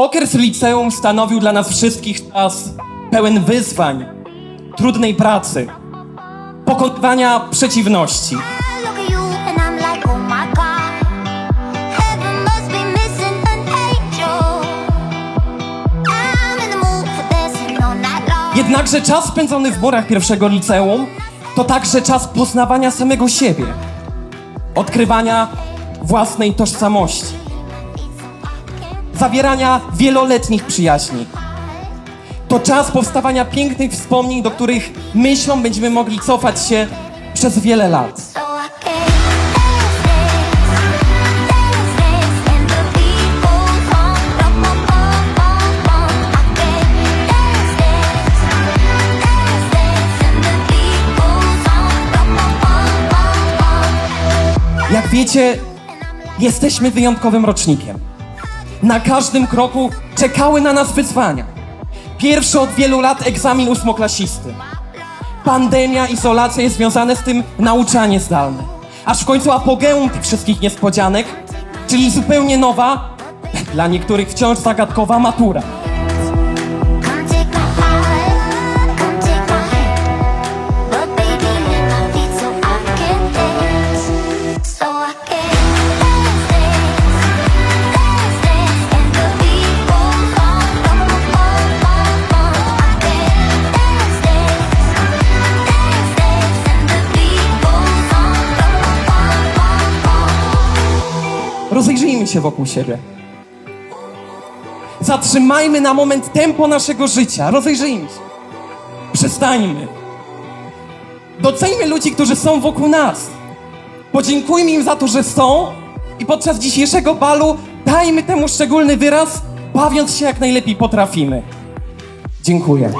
Okres liceum stanowił dla nas wszystkich czas pełen wyzwań, trudnej pracy, pokonywania przeciwności. Oh. Jednakże czas spędzony w murach pierwszego liceum to także czas poznawania samego siebie, odkrywania własnej tożsamości, zawierania wieloletnich przyjaźni. To czas powstawania pięknych wspomnień, do których myślą będziemy mogli cofać się przez wiele lat. Jak wiecie, jesteśmy wyjątkowym rocznikiem. Na każdym kroku czekały na nas wyzwania. Pierwszy od wielu lat egzamin ósmoklasisty. Pandemia, izolacja i związane z tym nauczanie zdalne. Aż w końcu apogeum tych wszystkich niespodzianek, czyli zupełnie nowa, dla niektórych wciąż zagadkowa matura. Rozejrzyjmy się wokół siebie. Zatrzymajmy na moment tempo naszego życia. Rozejrzyjmy się. Przestańmy. Doceńmy ludzi, którzy są wokół nas. Podziękujmy im za to, że są i podczas dzisiejszego balu dajmy temu szczególny wyraz, bawiąc się jak najlepiej potrafimy. Dziękuję.